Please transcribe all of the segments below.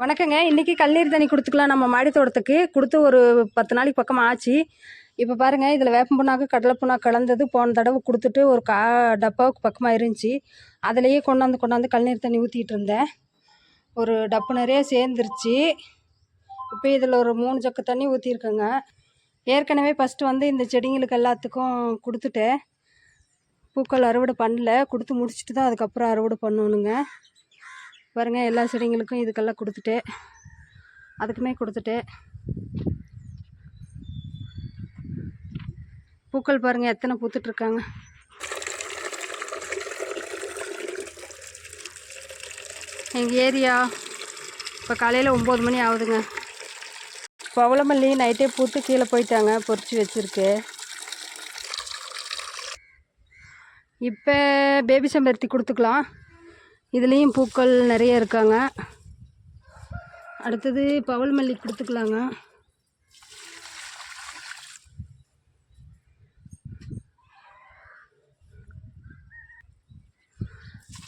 வணக்கங்க. இன்றைக்கி கல்லீர் தண்ணி கொடுத்துக்கலாம் நம்ம மாடி தோட்டத்துக்கு கொடுத்து ஒரு பத்து நாளைக்கு பக்கம் ஆச்சு. இப்போ பாருங்கள் இதில் வேப்பம் புண்ணாக்கு கடலை புண்ணாக்கு கலந்தது போன தடவை கொடுத்துட்டு ஒரு கா டப்பாவுக்கு பக்கமாக இருந்துச்சு. அதுலேயே கொண்டாந்து கொண்டாந்து கல்நீர் தண்ணி ஊற்றிட்டு இருந்தேன். ஒரு டப்பு நிறைய சேர்ந்துருச்சு. இப்போ இதில் ஒரு மூணு ஜக்கு தண்ணி ஊற்றிருக்கேங்க ஏற்கனவே ஃபஸ்ட்டு வந்து இந்த செடிங்களுக்கு எல்லாத்துக்கும் கொடுத்துட்டேன். பூக்கள் அறுவடை பண்ணல. கொடுத்து முடிச்சுட்டு தான் அதுக்கப்புறம் அறுவடை பண்ணணுங்க. பாருங்கள் எல்லா செடிங்களுக்கும் இதுக்கெல்லாம் கொடுத்துட்டு அதுக்குமே கொடுத்துட்டு. பூக்கள் பாருங்கள் எத்தனை பூத்துட்ருக்காங்க. எங்கள் ஏரியா இப்போ காலையில் ஒம்பது மணி ஆகுதுங்க. பவளமல்லி நைட்டே பூத்து கீழே போயிட்டாங்க பொறிச்சு வச்சுருக்கு. இப்போ பேபி செம்பருத்தி கொடுத்துக்கலாம். இதுலேயும் பூக்கள் நிறைய இருக்காங்க. அடுத்தது பவல் மல்லி கொடுத்துக்கலாங்க.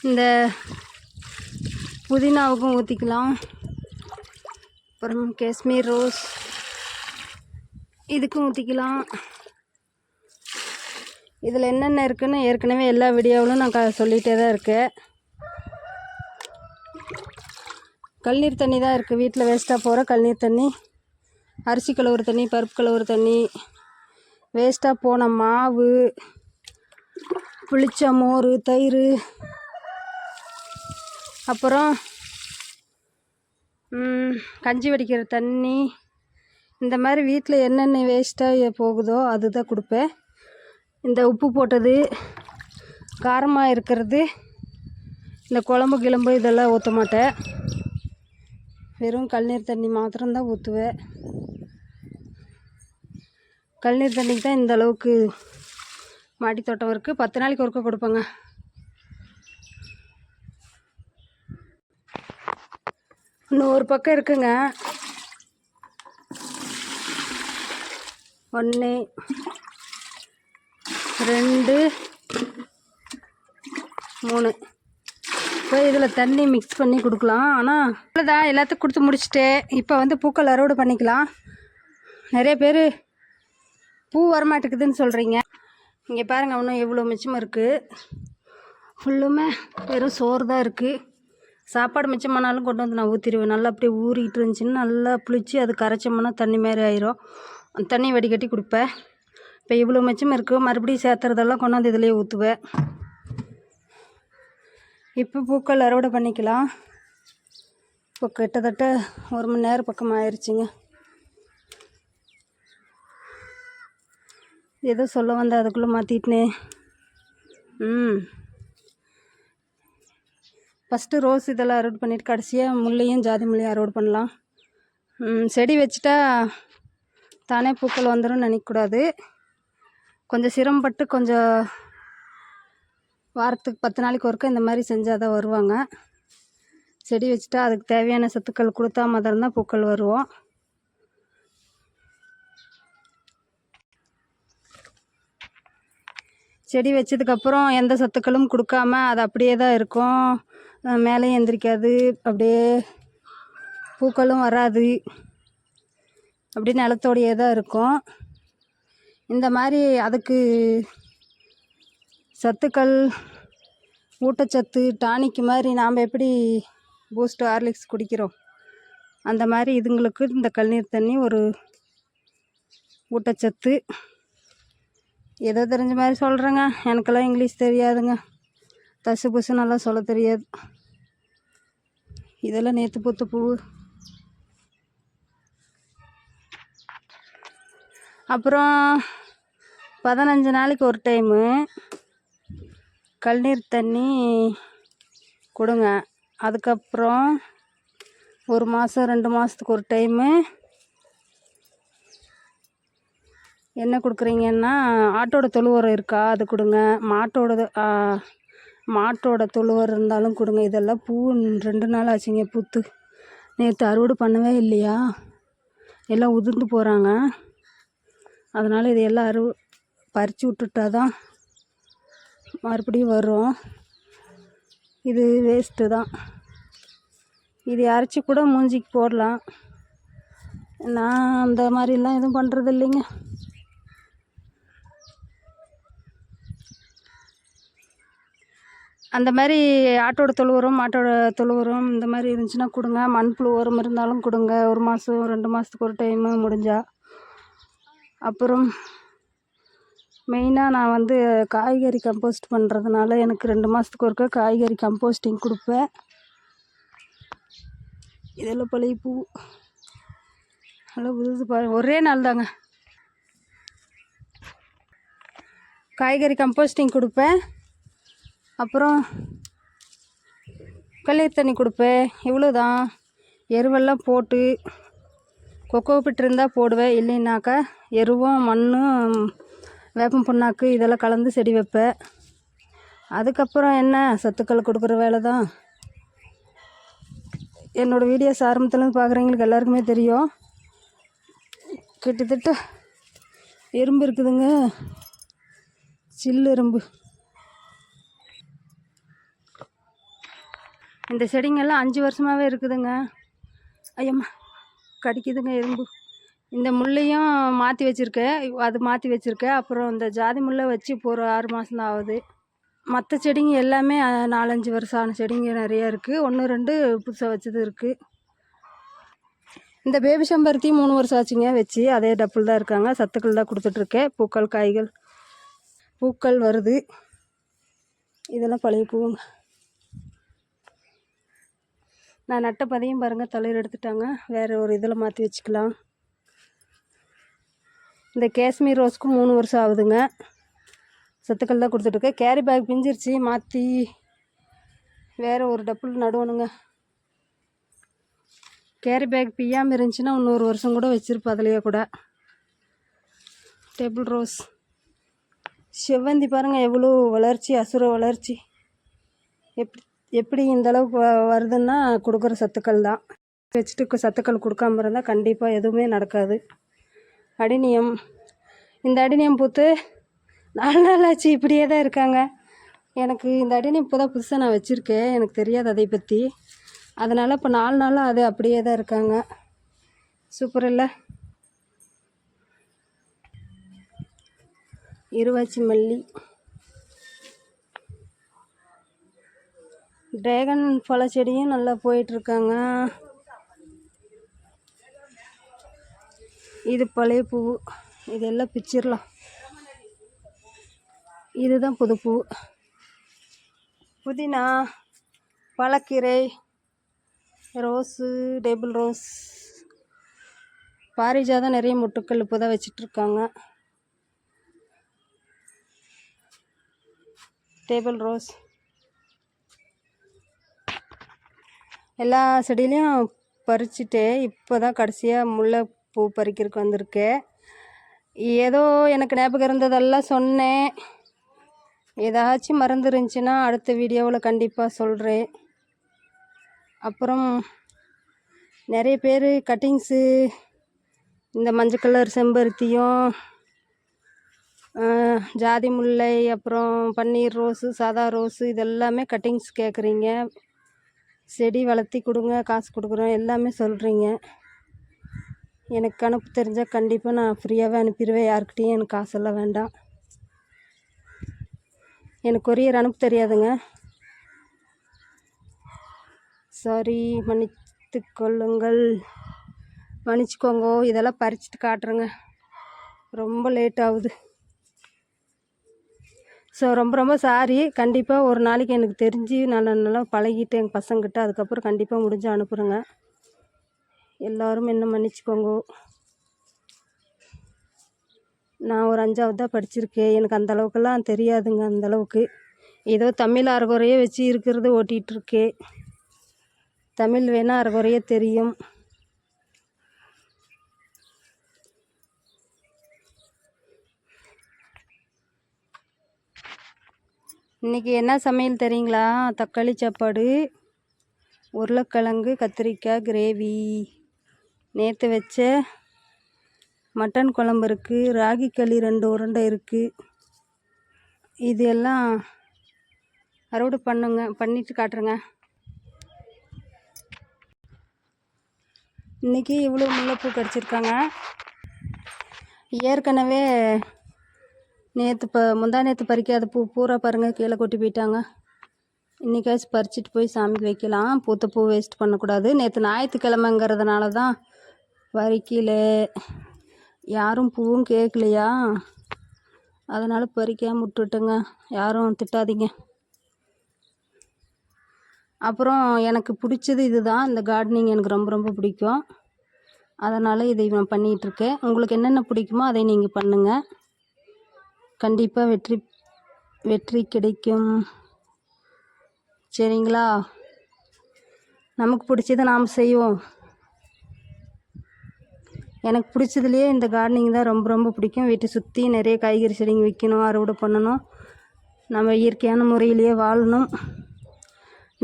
இந்த புதினாவுக்கும் ஊற்றிக்கலாம் அப்புறம் காஷ்மீர் ரோஸ். இதுக்கும் ஊற்றிக்கலாம் இதில் என்னென்ன இருக்குதுன்னு ஏற்கனவே எல்லா வீடியோவிலும் நான் க சொல்லிகிட்டே தான் இருக்கேன் கல்நீர் தண்ணி தான் இருக்குது வீட்டில் வேஸ்ட்டாக போகிற கல்நீர் தண்ணி. அரிசி கழுவுற தண்ணி பருப்பு கழுவுற தண்ணி. வேஸ்ட்டாக போன மாவு புளிச்ச மோர் தயிர். அப்புறம் கஞ்சி வடிக்கிற தண்ணி. இந்த மாதிரி வீட்டில் என்னென்ன வேஸ்ட்டாக போகுதோ அது தான் கொடுப்பேன். இந்த உப்பு போட்டது காரமாக இருக்கிறது இந்த குழம்பு கிளம்பு இதெல்லாம் ஊற்ற மாட்டேன். வெறும் கல்நீர் தண்ணி மாத்திரம்தான் ஊற்றுவேன் கல்நீர் தண்ணிக்கு தான் இந்த அளவுக்கு மாடி தோட்டம் இருக்குது பத்து நாளைக்கு ஒருக்க கொடுப்பேங்க. இன்னும் ஒரு பக்கம் இருக்குங்க. ஒன்று ரெண்டு மூணு. இப்போ இதில் தண்ணி மிக்ஸ் பண்ணி கொடுக்கலாம். ஆனால் இவ்வளோதான் எல்லாத்தையும் கொடுத்து முடிச்சுட்டு இப்போ வந்து பூக்கள் அறுவடை பண்ணிக்கலாம். நிறைய பேர் பூ வரமாட்டேக்குதுன்னு சொல்கிறீங்க இங்கே பாருங்கள் இன்னும் எவ்வளோ மிச்சம் இருக்குது ஃபுல்லுமே வெறும் சோறு தான் இருக்குது சாப்பாடு மிச்சமானாலும் கொண்டு வந்து நான் ஊற்றிடுவேன் நல்லா அப்படியே ஊறிக்கிட்டு இருந்துச்சுன்னு நல்லா புளிச்சு அது கரைச்சோம்னா தண்ணி மாதிரி ஆயிரும். அந்த தண்ணி வடிகட்டி கொடுப்பேன். இப்போ இவ்வளோ மிச்சம் இருக்குது மறுபடியும் சேர்த்துறதெல்லாம் கொண்டாந்து இதிலே ஊற்றுவேன் இப்போ பூக்கள் அறுவடை பண்ணிக்கலாம். இப்போ கிட்டத்தட்ட ஒரு மணி நேரம் பக்கம் ஆயிடுச்சுங்க ஏதோ சொல்ல வந்த அதுக்குள்ளே மாற்றிட்டுனே ம். ஃபஸ்ட்டு ரோஸ் இதெல்லாம் அறுவடை பண்ணிட்டு கடைசியாக முல்லையும் ஜாதி முல்லையும் அறுவடை பண்ணலாம். செடி வச்சுட்டா தானே பூக்கள் வந்துடும் நினைக்கக்கூடாது. கொஞ்சம் சிரமப்பட்டு கொஞ்சம் வாரத்துக்கு பத்து நாளைக்கு ஒருக்கா இந்த மாதிரி செஞ்சால் தான் வருவாங்க. செடி வச்சுட்டா அதுக்கு தேவையான சத்துக்கள் கொடுத்தா மாத்திரம்தான் பூக்கள் வருவோம். செடி வச்சதுக்கப்புறம் எந்த சத்துக்களும் கொடுக்காம அது அப்படியே தான் இருக்கும். மேலேயும் எந்திரிக்காது. அப்படியே பூக்களும் வராது. அப்படி நிலத்தோடையே தான் இருக்கும். இந்த மாதிரி அதுக்கு சத்துக்கள் ஊட்டச்சத்து டானிக் மாதிரி நாம் எப்படி பூஸ்ட் ஹார்லிக்ஸ் குடிக்கிறோம்? அந்த மாதிரி இதுங்களுக்கு இந்த கழுநீர் தண்ணி ஒரு ஊட்டச்சத்து. ஏதோ தெரிஞ்ச மாதிரி சொல்கிறேங்க எனக்கெல்லாம் இங்கிலீஷ் தெரியாதுங்க. தசு புசு நல்லா சொல்ல தெரியாது. இதெல்லாம் நேற்று பூத்த பூ. அப்புறம் பதினஞ்சு நாளைக்கு ஒரு டைமு கழுநீர் தண்ணி கொடுங்க. அதுக்கப்புறம் ஒரு மாதம் ரெண்டு மாதத்துக்கு ஒரு டைமு என்ன கொடுக்குறீங்கன்னா ஆட்டோட தொழுவரம் இருக்கா? அது கொடுங்க. மாட்டோட மாட்டோட தொழு இருந்தாலும் கொடுங்க. இதெல்லாம் பூ ரெண்டு நாள் ஆச்சுங்க புத்து. நேற்று அறுவடை பண்ணவே இல்லையா? எல்லாம் உதிர்ந்து போகிறாங்க அதனால் இதையெல்லாம் எல்லாம் அறுவ பறித்து விட்டுட்டா தான் மறுபடியும் வரும் இது வேஸ்ட்டு தான். இது அரைச்சி கூட மூஞ்சிக்கு போடலாம். நான் அந்த மாதிரிலாம் எதுவும் பண்ணுறது இல்லைங்க. அந்த மாதிரி ஆட்டோட தொழு உரம் மாட்டோட தொழு உரம் இந்த மாதிரி இருந்துச்சுன்னா கொடுங்க. மண்புழு உரம் இருந்தாலும் கொடுங்க. ஒரு மாதம் ரெண்டு மாதத்துக்கு ஒரு டைமு முடிஞ்சால் அப்புறம் மெயினாக நான் வந்து காய்கறி கம்போஸ்ட் பண்ணுறதுனால எனக்கு ரெண்டு மாதத்துக்கு ஒருக்கா காய்கறி கம்போஸ்டிங் கொடுப்பேன். இதெல்லாம் பழைய பூ நல்லா புதுசு பாருங்க ஒரே நாள் தாங்க. காய்கறி கம்போஸ்டிங் கொடுப்பேன். அப்புறம் கல்லீர் தண்ணி கொடுப்பேன். இவ்வளோ தான் எருவெல்லாம் போட்டு கொக்கோ பிட் இருந்தால் போடுவேன். இல்லைன்னாக்கா எருவும் மண்ணும் வேப்பம் புண்ணாக்கு இதெல்லாம் கலந்து செடி வைப்பேன் அதுக்கப்புறம் என்ன? சத்துக்கள் கொடுக்குற வேலை தான். என்னோடய வீடியோஸ் ஆரம்பத்துலேருந்து பார்க்குறவங்களுக்கு எல்லாருக்குமே தெரியும். கிட்டத்தட்ட எறும்பு இருக்குதுங்க. சில்லு எறும்பு. இந்த செடிங்கெல்லாம் அஞ்சு வருஷமாகவே இருக்குதுங்க. ஐயம்மா கடிக்குதுங்க எறும்பு. இந்த முள்ளையும் மாற்றி வச்சுருக்கேன் அது மாற்றி வச்சுருக்கேன் அப்புறம் இந்த ஜாதி முல்லை வச்சு இப்போ ஒரு ஆறு மாதம் தான் ஆகுது. மற்ற செடிங்க எல்லாமே நாலஞ்சு வருஷம் ஆன செடிங்க நிறையா இருக்குது ஒன்று ரெண்டு புதுசாக வச்சது இருக்குது இந்த பேபி செம்பருத்தி மூணு வருஷம் ஆச்சுங்க வச்சு. அதே டப்புள் தான் இருக்காங்க. சத்துக்கள் தான் கொடுத்துட்ருக்கேன் பூக்கள் காய்கள். பூக்கள் வருது. இதெல்லாம் பழைய பூவுங்க நான் நட்ட பதியம் பாருங்கள் தலையில் எடுத்துட்டாங்க. வேறு ஒரு இதில் மாற்றி வச்சுக்கலாம். இந்த காஷ்மீர் ரோஸ்க்கும் மூணு வருஷம் ஆகுதுங்க. சத்துக்கள் தான் கொடுத்துட்ருக்கேன் கேரி பேக் பிஞ்சிருச்சு. மாற்றி வேறு ஒரு டப்புள் நடுவணுங்க. கேரி பேக் பிய்யாமல் இருந்துச்சுன்னா இன்னொரு வருஷம் கூட வச்சுருப்போம் அதுலேயே கூட. Table rose. செவ்வந்தி பாருங்கள் எவ்வளோ வளர்ச்சி அசுர வளர்ச்சி. எப்படி எப்படி இந்த அளவுக்கு வருதுன்னா கொடுக்குற சத்துக்கள் தான். வச்சுட்டு சத்துக்கள் கொடுக்காம இருந்தால் கண்டிப்பாக எதுவுமே நடக்காது. அடினியம். இந்த அடினியம் பூத்து நாலு நாள் ஆச்சு இப்படியே தான் இருக்காங்க. எனக்கு இந்த அடினியம் பூ தான் புதுசாக நான் வச்சுருக்கேன். எனக்கு தெரியாது அதை பற்றி அதனால் இப்போ நாலு நாளாக அது அப்படியே தான் இருக்காங்க. சூப்பர் இல்லை? இருவாச்சி மல்லி. ட்ராகன் பழ செடியும் நல்லா போயிட்டுருக்காங்க இது பழைய பூ. இதெல்லாம் பிச்சிடலாம் இதுதான் புது பூ. புதினா பழக்கீரை ரோஸு டேபிள் ரோஸ். பாரிஜாதம் நிறைய மொட்டுக்கள் இப்போ தான் வச்சிட்ருக்காங்க. Table rose. எல்லா செடியிலையும் பறிச்சுட்டு இப்போ தான் கடைசியாக முல்லை பூ பறிக்கிறதுக்கு வந்திருக்கேன் ஏதோ எனக்கு ஞாபகம் இருந்ததெல்லாம் சொன்னேன். ஏதாச்சும் மறந்து இருந்துச்சுன்னா அடுத்த வீடியோவில் கண்டிப்பாக சொல்கிறேன் அப்புறம் நிறைய பேர் கட்டிங்ஸு இந்த மஞ்சள் கலர் செம்பருத்தியும் ஜாதி முல்லை அப்புறம் பன்னீர் ரோஸு சாதா ரோஸு இதெல்லாமே கட்டிங்ஸ் கேட்குறீங்க செடி வளர்த்தி கொடுங்க காசு கொடுக்குறோம் எல்லாமே சொல்கிறீங்க எனக்கு அனுப்ப தெரிஞ்சால் கண்டிப்பாக நான் ஃப்ரீயாகவே அனுப்பிடுவேன் யாருக்கிட்டேயும் எனக்கு காசெல்லாம் வேண்டாம். எனக்கு கொரியர் அனுப்ப தெரியாதுங்க. சாரி மன்னித்து கொள்ளுங்கள். மன்னிச்சுக்கோங்க. இதெல்லாம் பறிச்சுட்டு காட்டுறேங்க. ரொம்ப லேட் ஆகுது. ஸோ ரொம்ப ரொம்ப சாரி கண்டிப்பாக ஒரு நாளைக்கு எனக்கு தெரிஞ்சு நான் நல்லா பழகிட்டு எங்கள் பசங்கிட்ட அதுக்கப்புறம் கண்டிப்பாக முடிஞ்சு அனுப்புகிறேங்க எல்லோரும் என்ன மன்னிச்சுக்கோங்க. நான் ஒரு அஞ்சாவது தான் படிச்சிருக்கேன். எனக்கு அந்த அளவுக்கெல்லாம் தெரியாதுங்க அந்தளவுக்கு ஏதோ தமிழ் அறகுறையே வச்சு இருக்கிறதை ஓட்டிகிட்டுருக்கேன் தமிழ் வேணால் அறகுறையே தெரியும். இன்றைக்கி என்ன சமையல் தெரியுங்களா? தக்காளி சாப்பாடு உருளைக்கிழங்கு கத்திரிக்காய் கிரேவி. நேற்று வச்ச மட்டன் குழம்பு இருக்குது ராகி களி ரெண்டு உருண்டை இருக்குது இது எல்லாம் அறுவடை பண்ணுங்க பண்ணிட்டு காட்டுறேங்க. இன்றைக்கி இவ்வளோ முல்லைப்பூ கிடச்சிருக்காங்க. ஏற்கனவே நேற்று ப முந்தா நேற்று பறிக்காத பூ பூரா பாருங்கள் கீழே கொட்டி போயிட்டாங்க. இன்றைக்காச்சும் பறிச்சிட்டு போய் சாமிக்கு வைக்கலாம். பூத்த பூ வேஸ்ட் பண்ணக்கூடாது. நேற்று ஞாயிற்றுக்கிழமைங்கிறதுனால தான் பறிக்கல யாரும் பூவும் கேட்கலையா அதனால் பறிக்காமல் விட்டுட்டேங்க. யாரும் திட்டாதீங்க. அப்புறம் எனக்கு பிடிச்சது இதுதான். இந்த கார்டனிங் எனக்கு ரொம்ப ரொம்ப பிடிக்கும். அதனால் இதை நான் பண்ணிகிட்ருக்கேன் உங்களுக்கு என்னென்ன பிடிக்குமோ அதை நீங்கள் பண்ணுங்கள் கண்டிப்பாக வெற்றி வெற்றி கிடைக்கும். சரிங்களா? நமக்கு பிடிச்சதை நாம் செய்வோம். எனக்கு பிடிச்சதுலேயே இந்த கார்டனிங் தான் ரொம்ப ரொம்ப பிடிக்கும். வீட்டை சுற்றி நிறைய காய்கறி செடிங்க வைக்கணும் அறுவடை பண்ணணும். நம்ம இயற்கையான முறையிலேயே வாழணும்.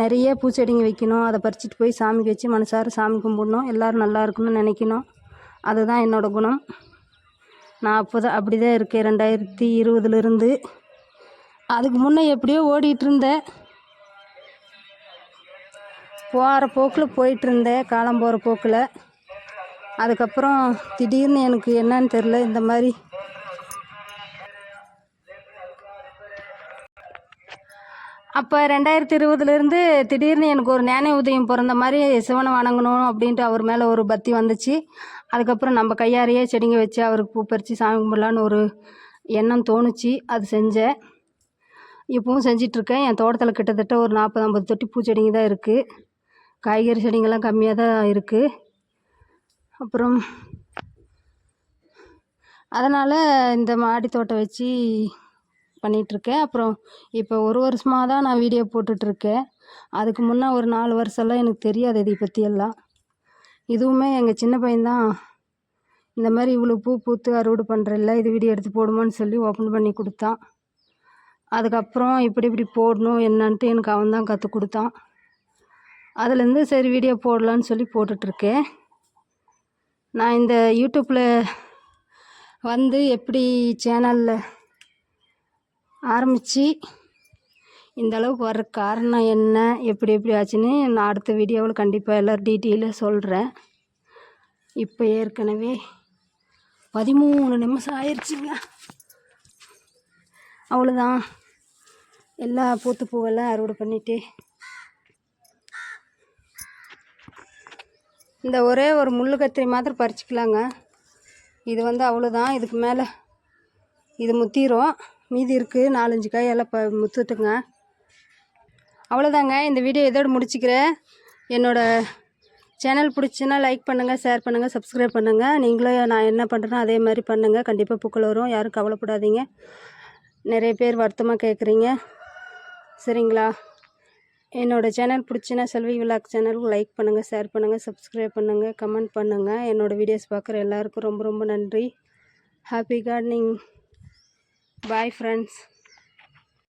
நிறைய பூச்செடிங்க வைக்கணும். அதை பறிச்சிட்டு போய் சாமிக்கு வச்சு மனசார சாமி கும்பிடணும். எல்லோரும் நல்லா இருக்கணும்னு நினைக்கணும். அதுதான் என்னோடய குணம். நான் அப்போ தான் அப்படி தான் இருக்கேன். ரெண்டாயிரத்தி இருபதுலேருந்து அதுக்கு முன்னே எப்படியோ ஓடிட்டு இருந்தேன். போகிற போக்கில் போயிட்டு இருந்தேன். காலம் போகிற போக்கில். அதுக்கப்புறம் திடீர்னு எனக்கு என்னன்னு தெரில இந்த மாதிரி. அப்போ ரெண்டாயிரத்தி இருபதுலேருந்து திடீர்னு எனக்கு ஒரு ஞான உதயம் பிறந்த மாதிரி சிவனை வணங்கணும் அப்படின்ட்டு அவர் மேலே ஒரு பக்தி வந்துச்சு. அதுக்கப்புறம் நம்ம கையாலேயே செடிங்க வச்சு அவருக்கு பூ பறித்து சாமி கும்பிடலான்னு ஒரு எண்ணம் தோணுச்சு. அது செஞ்சேன். இப்போவும் செஞ்சிட்ருக்கேன். என் தோட்டத்தில் கிட்டத்தட்ட ஒரு நாற்பது ஐம்பது தொட்டி பூச்செடிங்க தான் இருக்குது காய்கறி செடிங்கள்லாம் கம்மியாக தான் இருக்குது அப்புறம் அதனால் இந்த மாடி தோட்டம் வச்சு பண்ணிகிட்ருக்கேன் அப்புறம் இப்போ ஒரு வருஷமாக தான் நான் வீடியோ போட்டுட்ருக்கேன் அதுக்கு முன்னே ஒரு நாலு வருஷம்லாம் எனக்கு தெரியாது இதை பற்றியெல்லாம் இதுவுமே எங்கள் சின்ன பையன்தான் இந்த மாதிரி இவ்வளோ பூ பூத்து அறுவடை பண்ணுறல இது வீடியோ எடுத்து போடுமான்னு சொல்லி ஓப்பன் பண்ணி கொடுத்தான். அதுக்கப்புறம் இப்படி இப்படி போடணும் என்னன்ட்டு எனக்கு அவன் தான் கற்றுக் கொடுத்தான். அதுலேருந்து சரி வீடியோ போடலான்னு சொல்லி போட்டுட்ருக்கேன் நான் இந்த யூடியூப்பில் வந்து எப்படி சேனலில் ஆரம்பித்து இந்த அளவுக்கு வர்ற காரணம் என்ன எப்படி எப்படி ஆச்சுன்னு நான் அடுத்த வீடியோவில் கண்டிப்பாக எல்லோரும் டீட்டெயிலாக சொல்கிறேன் இப்போ ஏற்கனவே பதிமூணு நிமிஷம் ஆயிடுச்சுங்க அவ்வளோதான் எல்லா பூத்து பூவெல்லாம் அறுவடை பண்ணிவிட்டு இந்த ஒரே ஒரு முள்ளு கத்திரி மாத்திரம் பறிச்சிக்கலாங்க. இது வந்து அவ்வளோதான் இதுக்கு மேலே இது முத்திரும். மீதி இருக்குது நாலஞ்சு காயெல்லாம் ப முத்துட்டுங்க. அவ்வளோதாங்க இந்த வீடியோ இதோடு முடிச்சுக்கிறேன். என்னோடய சேனல் பிடிச்சின்னா லைக் பண்ணுங்கள் ஷேர் பண்ணுங்கள் சப்ஸ்கிரைப் பண்ணுங்கள் நீங்களும் நான் என்ன பண்ணுறேனோ அதே மாதிரி பண்ணுங்கள் கண்டிப்பாக பூக்கள் வரும். யாரும் கவலைப்படாதீங்க. நிறைய பேர் வருத்தமாக கேட்குறீங்க சரிங்களா? என்னோடய சேனல் பிடிச்சின்னா செல்வி விலாக் சேனலுக்கு லைக் பண்ணுங்கள் ஷேர் பண்ணுங்கள் சப்ஸ்கிரைப் பண்ணுங்கள் கமெண்ட் பண்ணுங்கள் என்னோடய வீடியோஸ் பார்க்குற எல்லாருக்கும் ரொம்ப ரொம்ப நன்றி. Happy gardening bye friends